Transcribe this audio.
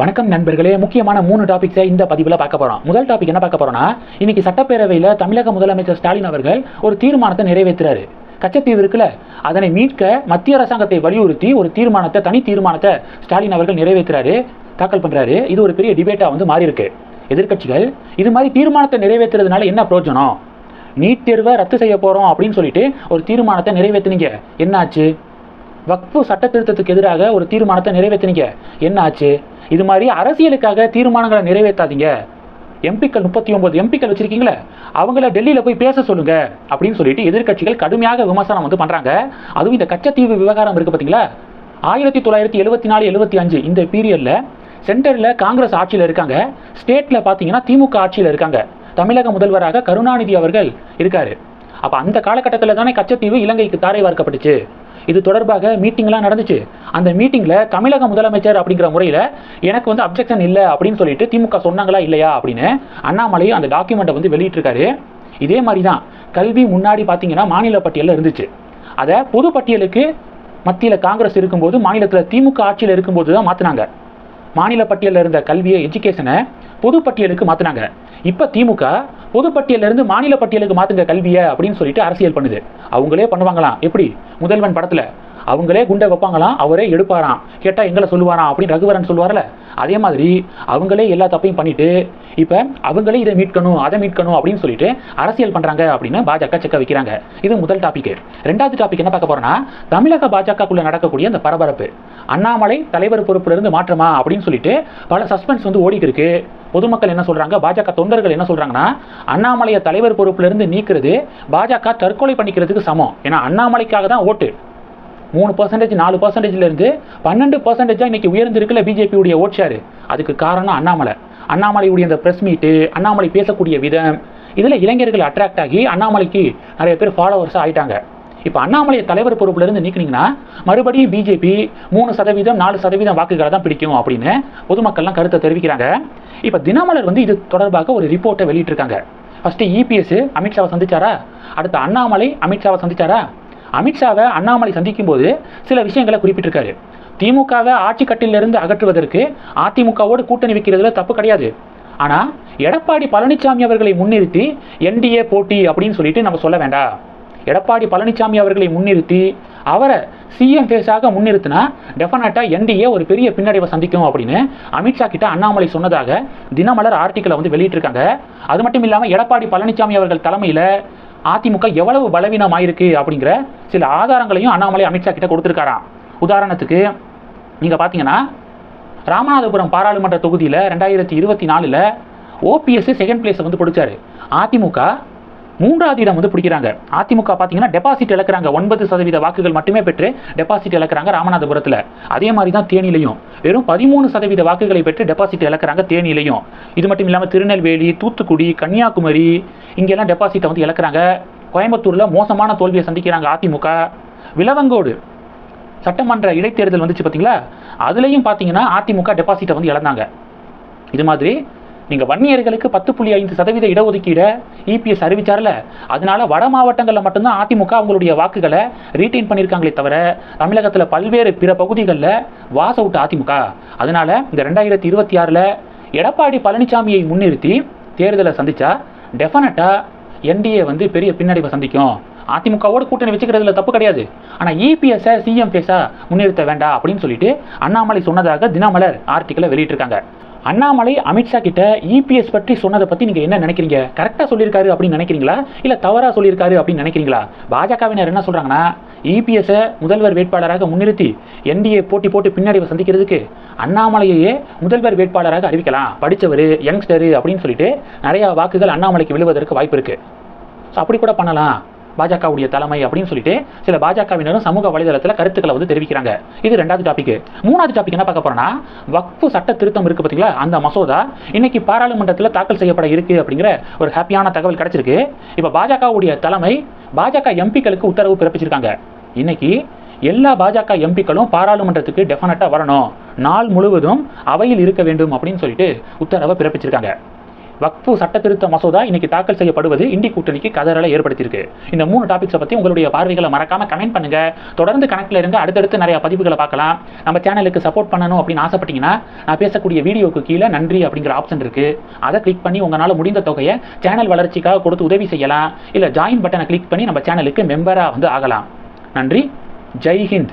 வணக்கம் நண்பர்களே முக்கியமான மூணு டாபிக்ஸை இந்த பதிவில் பார்க்க போகிறோம் முதல் டாபிக் என்ன பார்க்க போறோம்னா இன்னைக்கு சட்டப்பேரவையில் தமிழக முதலமைச்சர் ஸ்டாலின் அவர்கள் ஒரு தீர்மானத்தை நிறைவேற்றுறாரு. கச்சத்தீவு இருக்குல்ல அதனை மீட்க மத்திய அரசாங்கத்தை வலியுறுத்தி ஒரு தீர்மானத்தை தனி தீர்மானத்தை ஸ்டாலின் அவர்கள் நிறைவேற்றுறாரு தாக்கல் பண்றாரு. இது ஒரு பெரிய டிபேட்டா வந்து மாறி இருக்கு எதிர்க்கட்சிகள் இது மாதிரி தீர்மானத்தை நிறைவேற்றுறதுனால என்ன பிரயோஜனம்? நீட் தேர்வை ரத்து செய்ய போகிறோம் அப்படின்னு சொல்லிட்டு ஒரு தீர்மானத்தை நிறைவேற்றினீங்க. என்னாச்சு? வக்ஃபு சட்ட திருத்தத்துக்கு எதிராக ஒரு தீர்மானத்தை நிறைவேற்றினீங்க. என்னாச்சு? இது மாதிரி அரசியலுக்காக தீர்மானங்களை நிறைவேற்றாதீங்க. எம்பிக்கள் முப்பத்தி ஒன்பது எம்பிக்கள் வச்சிருக்கீங்களே அவங்கள டெல்லியில் போய் பேச சொல்லுங்க அப்படின்னு சொல்லிட்டு எதிர்க்கட்சிகள் கடுமையாக விமர்சனம் வந்து பண்றாங்க. அதுவும் இந்த கச்சத்தீவு விவகாரம் இருக்கு பார்த்தீங்களா ஆயிரத்தி தொள்ளாயிரத்தி எழுபத்தி நாலு எழுபத்தி அஞ்சு இந்த பீரியட்ல சென்டர்ல காங்கிரஸ் ஆட்சியில் இருக்காங்க. ஸ்டேட்ல பார்த்தீங்கன்னா திமுக ஆட்சியில் இருக்காங்க. தமிழக முதல்வராக கருணாநிதி அவர்கள் இருக்காரு. அப்ப அந்த காலகட்டத்தில் தானே கச்சத்தீவு இலங்கைக்கு தாரை வார்க்கப்பட்டுச்சு. இது தொடர்பாக மீட்டிங்லாம் நடந்துச்சு. அந்த மீட்டிங்கில் தமிழக முதலமைச்சர் அப்படிங்கிற முறையில் எனக்கு வந்து அப்ஜெக்ஷன் இல்லை அப்படின்னு சொல்லிட்டு திமுக சொன்னாங்களா இல்லையா அப்படின்னு அண்ணாமலையும் அந்த டாக்குமெண்ட்டை வந்து வெளியிட்டிருக்காரு. இதே மாதிரி தான் கல்வி முன்னாடி பார்த்தீங்கன்னா மாநில பட்டியலில் இருந்துச்சு. அதை பொது பட்டியலுக்கு மத்தியில் காங்கிரஸ் இருக்கும்போது மாநிலத்தில் திமுக ஆட்சியில் இருக்கும்போது தான் மாற்றினாங்க மாநில பட்டியலில் இருந்த கல்வியை எஜுகேஷனை பொது பட்டியலுக்கு மாற்றினாங்க இப்போ திமுக பொது இருந்து மாநில பட்டியலுக்கு மாற்றுங்க கல்வியை அப்படின்னு சொல்லிட்டு அரசியல் பண்ணுது. அவங்களே பண்ணுவாங்களாம். எப்படி? முதல்வன் படத்தில். அவங்களே குண்டை வைப்பாங்களாம் அவரே எடுப்பாராம். கேட்டால் எங்களை சொல்லுவாராம் அப்படின்னு ரகுவரன் சொல்லுவார்ல? அதே மாதிரி அவங்களே எல்லா தப்பையும் பண்ணிட்டு இப்போ அவங்களே இதை மீட்கணும் அதை மீட்கணும் அப்படின்னு சொல்லிட்டு அரசியல் பண்ணுறாங்க அப்படின்னு பாஜக செக்க வைக்கிறாங்க. இது முதல் டாபிக் ரெண்டாவது டாபிக் என்ன பார்க்க போறோம்னா தமிழக பாஜகக்குள்ள நடக்கக்கூடிய அந்த பரபரப்பு. அண்ணாமலை தலைவர் பொறுப்பிலிருந்து மாற்றமா அப்படின்னு சொல்லிட்டு பல சஸ்பென்ஸ் வந்து ஓடிட்டு இருக்கு. பொதுமக்கள் என்ன சொல்றாங்க? பாஜக தொண்டர்கள் என்ன சொல்றாங்கன்னா அண்ணாமலையை தலைவர் பொறுப்பிலிருந்து நீக்கிறது பாஜக தற்கொலை பண்ணிக்கிறதுக்கு சமம். ஏன்னா அண்ணாமலைக்காக தான் ஓட்டு. மூணு பர்சன்டேஜ் நாலு பர்சன்டேஜ்லேருந்து பன்னெண்டு பர்சன்டேஜாக இன்றைக்கி உயர்ந்திருக்குல்ல பிஜேபியுடைய ஓட் ஷேர் அதுக்கு காரணம் அண்ணாமலை. அண்ணாமலையுடைய இந்த ப்ரெஸ் மீட்டு அண்ணாமலை பேசக்கூடிய விதம் இதில் இளைஞர்கள் அட்ராக்ட் ஆகி அண்ணாமலைக்கு நிறைய பேர் ஃபாலோவர்ஸாக ஆயிட்டாங்க. இப்போ அண்ணாமலையை தலைவர் பொறுப்புலேருந்து நீக்கினீங்கன்னா மறுபடியும் பிஜேபி மூணு சதவீதம் நாலு சதவீதம் வாக்குகளை தான் பிடிக்கும் அப்படின்னு பொதுமக்கள்லாம் கருத்தை தெரிவிக்கிறாங்க. இப்போ தினமலர் வந்து இது தொடர்பாக ஒரு ரிப்போர்ட்டை வெளியிட்டிருக்காங்க. ஃபஸ்ட்டு இபிஎஸ் அமித்ஷாவை சந்திச்சாரா? அடுத்து அண்ணாமலை அமித்ஷாவை சந்திச்சாரா? அமித்ஷாவை அண்ணாமலை சந்திக்கும் போது சில விஷயங்களை குறிப்பிட்டிருக்காரு. திமுகவை ஆட்சி கட்டிலிருந்து அகற்றுவதற்கு அதிமுகவோடு கூட்டணி வைக்கிறதுல தப்பு கிடையாது. ஆனால் எடப்பாடி பழனிசாமி அவர்களை முன்னிறுத்தி என்டிஏ போட்டி அப்படின்னு சொல்லிட்டு நம்ம சொல்ல வேண்டாம். எடப்பாடி பழனிசாமி அவர்களை முன்னிறுத்தி அவரை சிஎம் ஃபேஸாக முன்னிறுத்தினா டெஃபினட்டாக என்டிஏ ஒரு பெரிய பின்னடைவை சந்திக்கும் அப்படின்னு அமித்ஷா கிட்ட அண்ணாமலை சொன்னதாக தினமலர் ஆர்டிக்கலை வந்து வெளியிட்டிருக்காங்க. அது மட்டும் இல்லாமல் எடப்பாடி பழனிசாமி அவர்கள் தலைமையில் அதிமுக எவ்வளவு பலவீனமாயிருக்கு அப்படிங்கிற சில ஆதாரங்களையும் அண்ணாமலை அமித்ஷா கிட்ட கொடுத்துருக்காராம். உதாரணத்துக்கு நீங்கள் பார்த்தீங்கன்னா ராமநாதபுரம் பாராளுமன்ற தொகுதியில் ரெண்டாயிரத்தி இருபத்தி நாலில் ஓபிஎஸ் செகண்ட் பிளேஸை வந்து பிடிச்சாரு. அதிமுக மூன்றாவது இடம் வந்து பிடிக்கிறாங்க. அதிமுக பார்த்தீங்கன்னா டெபாசிட் இழக்கிறாங்க. ஒன்பது சதவீத வாக்குகள் மட்டுமே பெற்று டெபாசிட் இழக்கிறாங்க ராமநாதபுரத்தில். அதே மாதிரி தான் தேனிலையும் வெறும் பதிமூணு சதவீத வாக்குகளை பெற்று டெபாசிட் இழக்கிறாங்க தேனிலையும் இது மட்டும் இல்லாமல் திருநெல்வேலி தூத்துக்குடி கன்னியாகுமரி இங்கெல்லாம் டெபாசிட்டை வந்து இழக்கிறாங்க. கோயம்புத்தூரில் மோசமான தோல்வியை சந்திக்கிறாங்க அதிமுக. விலவங்கோடு சட்டமன்ற இடைத்தேர்தல் வந்துச்சு பார்த்தீங்களா? அதுலேயும் பார்த்தீங்கன்னா அதிமுக டெபாசிட்டை வந்து இழந்தாங்க. இது மாதிரி நீங்கள் வன்னியர்களுக்கு பத்து புள்ளி ஐந்து சதவீத இடஒதுக்கீடை இபிஎஸ் அறிவிச்சார்ல. அதனால வட மாவட்டங்களில் மட்டும்தான் அதிமுக அவங்களுடைய வாக்குகளை ரீட்டைன் பண்ணியிருக்காங்களே தவிர தமிழகத்தில் பல்வேறு பிற பகுதிகளில் வாச விட்டு அதிமுக. அதனால இந்த ரெண்டாயிரத்தி இருபத்தி ஆறில் எடப்பாடி பழனிசாமியை முன்னிறுத்தி தேர்தலை சந்திச்சா டெஃபினட்டாக என்டிஏ வந்து பெரிய பின்னடைவை சந்திக்கும். அதிமுகவோட கூட்டணி வச்சுக்கிறதுல தப்பு கிடையாது. ஆனால் இபிஎஸ்ஸை சிஎம் பேஸா முன்னிறுத்த வேண்டாம் அப்படின்னு சொல்லிட்டு அண்ணாமலை சொன்னதாக தினமலர் ஆர்டிக்கலை வெளியிட்டிருக்காங்க. அண்ணாமலை அமித்ஷா கிட்ட இபிஎஸ் பற்றி சொன்னதை பற்றி நீங்கள் என்ன நினைக்கிறீங்க? கரெக்டாக சொல்லியிருக்காரு அப்படின்னு நினைக்கிறீங்களா? இல்லை தவறாக சொல்லியிருக்காரு அப்படின்னு நினைக்கிறீங்களா? பாஜகவினர் என்ன சொல்கிறாங்கன்னா இபிஎஸ்ஸை முதல்வர் வேட்பாளராக முன்னிறுத்தி என்டிஏ போட்டி போட்டு பின்னடைவை சந்திக்கிறதுக்கு அண்ணாமலையையே முதல்வர் வேட்பாளராக அறிவிக்கலாம். படித்தவர் யங்ஸ்டரு அப்படின்னு சொல்லிட்டு நிறையா வாக்குகள் அண்ணாமலைக்கு விழுவதற்கு வாய்ப்பு இருக்குது ஸோ அப்படி கூட பண்ணலாம். பாஜகவுடைய தலைமை அப்படின்னு சொல்லிட்டு சில பாஜகவினரும் சமூக வலைதளத்தில் கருத்துக்களை வந்து தெரிவிக்கிறாங்க. இது ரெண்டாவது டாபிக் மூணாவது டாபிக் என்ன பார்க்க போறோம்னா வக்ஃபு சட்ட திருத்தம் இருக்கு பார்த்தீங்களா அந்த மசோதா இன்னைக்கு பாராளுமன்றத்தில் தாக்கல் செய்யப்பட இருக்கு அப்படிங்கிற ஒரு ஹாப்பியான தகவல் கிடைச்சிருக்கு. இப்போ பாஜகவுடைய தலைமை பாஜக எம்பிக்களுக்கு உத்தரவு பிறப்பிச்சிருக்காங்க. இன்னைக்கு எல்லா பாஜக எம்பிக்களும் பாராளுமன்றத்துக்கு டெஃபினட்டாக வரணும். நாள் முழுவதும் அவையில் இருக்க வேண்டும் அப்படின்னு சொல்லிட்டு உத்தரவை பிறப்பிச்சிருக்காங்க. வக்ஃபு சட்ட திருத்த மசோதா இன்னைக்கு தாக்கல் செய்யப்படுவது இந்தி கூட்டணிக்கு கதறலை ஏற்படுத்தியிருக்கு. இந்த மூணு டாபிக்ஸை பற்றி உங்களுடைய பார்வைகளை மறக்காம கமெண்ட் பண்ணுங்க. தொடர்ந்து கணக்கில் இருந்து அடுத்தடுத்து நிறைய பதிவுகளை பார்க்கலாம். நம்ம சேனலுக்கு சப்போர்ட் பண்ணணும் அப்படின்னு ஆசைப்பட்டீங்கன்னா நான் பேசக்கூடிய வீடியோக்கு கீழே நன்றி அப்படிங்கிற ஆப்ஷன் இருக்கு. அதை கிளிக் பண்ணி உங்களால் முடிந்த தொகையை சேனல் வளர்ச்சிக்காக கொடுத்து உதவி செய்யலாம். இல்லை ஜாயின் பட்டனை கிளிக் பண்ணி நம்ம சேனலுக்கு மெம்பராக வந்து ஆகலாம். நன்றி. ஜெய் ஹிந்த்.